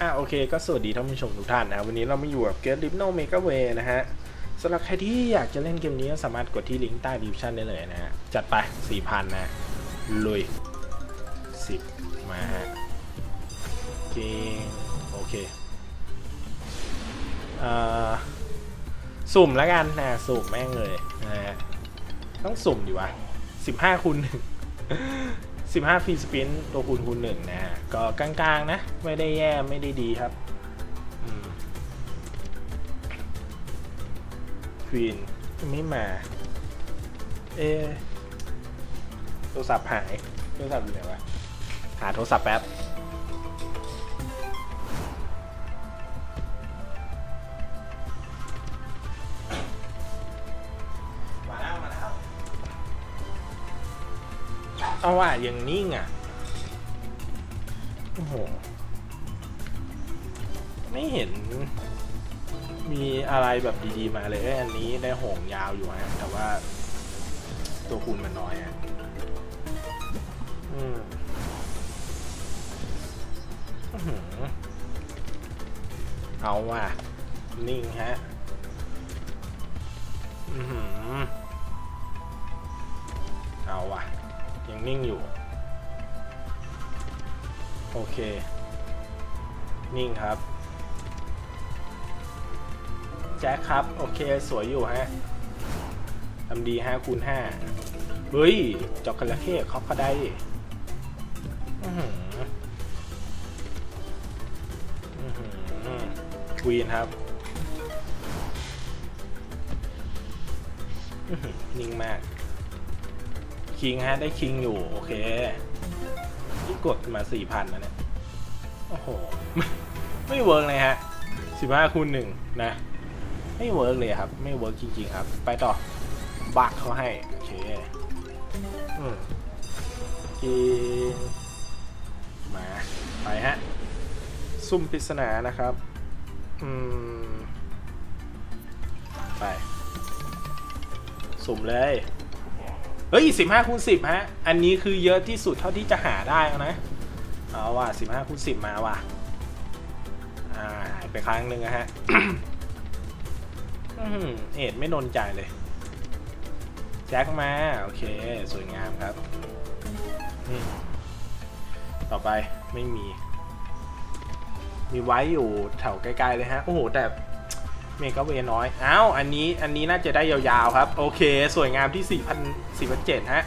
อะโอเคก็สวัสดีท่านผู้ชมทุกท่านนะวันนี้เรามาอยู่กับเกมลิฟโนเมกาเวนะฮะสำหรับใครที่อยากจะเล่นเกมนี้สามารถกดที่ลิงก์ใต้ดีฟชั่นได้เลยนะฮะจัดไป 4,000 นะลุย 10 มาฮะเกมโอเคเอ่อสุ่มแล้วกันนะสุ่มแม่งเลยนะฮะต้องสุ่มดีวะ15คูณหนึ่ง 15ฟรีสปินตัวคูณคูณหนึ่งนะ ก็กลางๆนะ ไม่ได้แย่ไม่ได้ดีครับควีนไม่มา เอโทรศัพท์หาย โทรศัพท์อยู่ไหนวะ หาโทรศัพท์แป๊บ เอาว่ะยังนิ่งอะ โอ้โห ไม่เห็น มีอะไรแบบดีๆมาเลยเอ้ยอันนี้ได้หงยาวอยู่ฮะแต่ว่า ตัวคูณมันน้อยอะอืมอื้อหือเอาว่ะ นิ่งฮะอือเอาว่ะ ยังนิ่งอยู่ โอเค นิ่งครับ แจ็คครับ โอเค สวยอยู่ฮะทำดีห้าคูณห้าเฮ้ย จอกกระเข้เขาก็ได้อื้อหืออื้อหือควีนครับ นิ่งมาก คิงฮะ ได้คิงอยู่ โอเคที่กดมาสี่พันนะเนี่ย โอ้โห ไม่ไม่เวิร์กเลยฮะสิบห้าคูณหนึ่งนะ ไม่เวิร์กเลยครับ ไม่เวิร์กจริง ๆ ครับ ไปต่อ บักเขาให้ โอเค อืมกินมา ไปฮะ ซุ่มปริศนานะครับ อืม ไป สุ่มเลย ฮ้ยสิบห้าคูณสิบฮะ อันนี้คือเยอะที่สุดเท่าที่จะหาได้แล้วนะ เอาว่ะสิบห้าคูณสิบมาว่ะ อ่าไปครั้งหนึ่งนะฮะเอ็ดไม่โดนใจเลย แจ็คมา โอเค สวยงามครับ ต่อไปไม่มี มีไว้อยู่แถวใกล้ๆเลยฮะ โอ้โห แต่ เมกาเวน้อยอ้าวอันนี้อันนี้น่าจะได้ยาวๆครับ โอเค สวยงามที่ 4,000 4,700ฮะ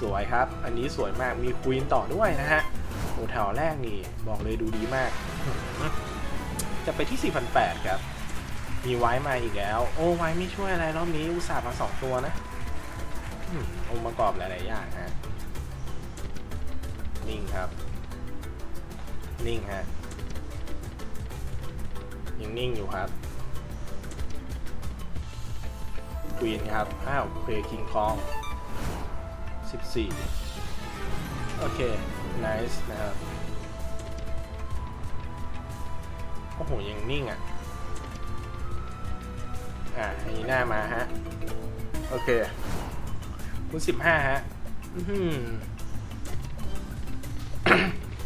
สวยครับ อันนี้สวยมากมีควีนต่อด้วยนะฮะโอ้แถวแรกนี่ บอกเลยดูดีมาก จะไปที่ 4,800 ครับ มีไว้มาอีกแล้ว โอ้ไว้ไม่ช่วยอะไรรอบนี้ อุตส่าห์มาสองตัวนะอืมองค์ประกอบหลาย ๆ อย่างฮะ นิ่งครับ นิ่งฮะยังนิ่งอยู่ครับ ควีนครับอ้าวเพลคิงคอง14 โอเค nice นะครับ โอ้โห ยังนิ่งอะ อ่าอันนี้หน้ามาฮะ โอเคคุณสิบห้าฮะอื้อหือ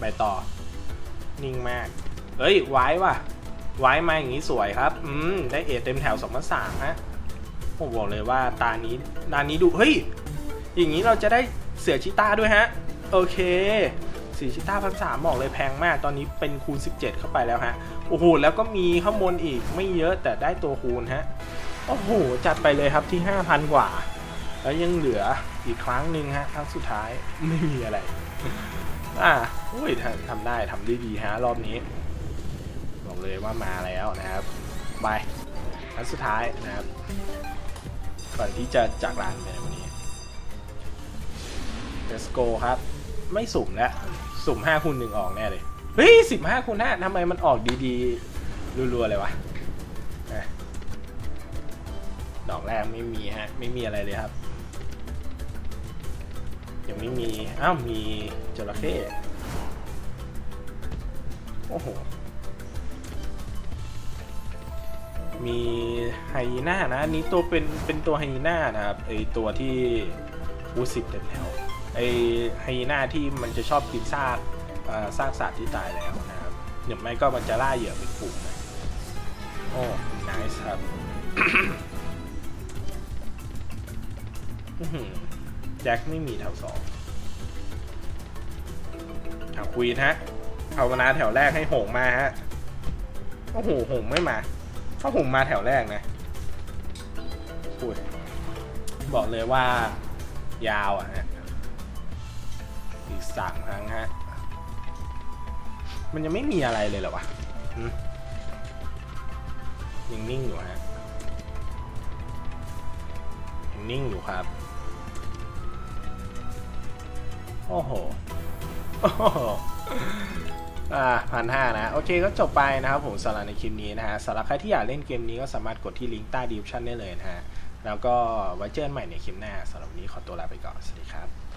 ไปต่อ นิ่งมากเฮ้ย ไว้ว่ะ ไว้มาอย่างนี้สวยครับ อืม ได้เอเต็มแถวสองพันสามฮะ ผมบอกเลยว่าตานี้ตานี้ดู เฮ้ย อย่างนี้เราจะได้เสือชิต้าด้วยฮะ โอเคเสีชิต้าพันสามบอกเลยแพงมาก ตอนนี้เป็นคูณ 17 เข้าไปแล้วฮะ โอ้โห แล้วก็มีข้างบนอีกไม่เยอะแต่ได้ตัวคูณฮะ โอ้โห จัดไปเลยครับที่ 5,000 กว่า แล้วยังเหลืออีกครั้งหนึ่งฮะ ครั้งสุดท้ายไม่มีอะไร อ่าโอ้ยทำทำได้ทำได้ดีฮะรอบนี้ บอกเลยว่ามาแล้วนะครับ ไปครั้งสุดท้ายนะครับ ก่อนที่จะจากลานไปวันนี้ Let's go ครับ ไม่สุ่มแล้ว สุ่ม5คูณ1ออกแน่เลย เฮ้ย15คูณ5ทำไมมันออกดีๆ รัวๆ เลยวะอะดอกแรกไม่มีฮะ ไม่มีอะไรเลยครับ ยังไม่มี อ้าว มีจระเข้โอ้โห มีไฮยีน่านะอันนี้ตัวเป็นเป็นตัวไฮยีน่านะครับไอตัวที่วูสิบเต็มแถวไอไฮยีน่าที่มันจะชอบกินซากซากสัตว์ที่ตายแล้วนะครับเดี๋ยวไม่ก็มันจะล่าเหยื่อเป็นกลุ่มนะโอ้น i c e ครับแจ็คไม่มีแถวสองแถวควีนฮะเอาวนาแถวแรกให้หงมาฮะโอ้โหหงไม่มา ถ้าหงมาแถวแรกนะพูดบอกเลยว่ายาวอะฮะอีกสามครั้งฮะ มันยังไม่มีอะไรเลยเหรอวะยังนิ่งอยู่ฮะยังนิ่งอยู่ครับ โอ้โหโอ้โห อ่าพันห้านะ โอเคก็จบไปนะครับผมสำหรับในคลิปนี้นะฮะสำหรับใครที่อยากเล่นเกมนี้ก็สามารถกดที่ลิงก์ใต้ดีฟชั่นได้เลยนะฮะ แล้วก็ไว้เจอกันใหม่ในคลิปหน้าสำหรับวันนี้ขอตัวลาไปก่อน สวัสดีครับ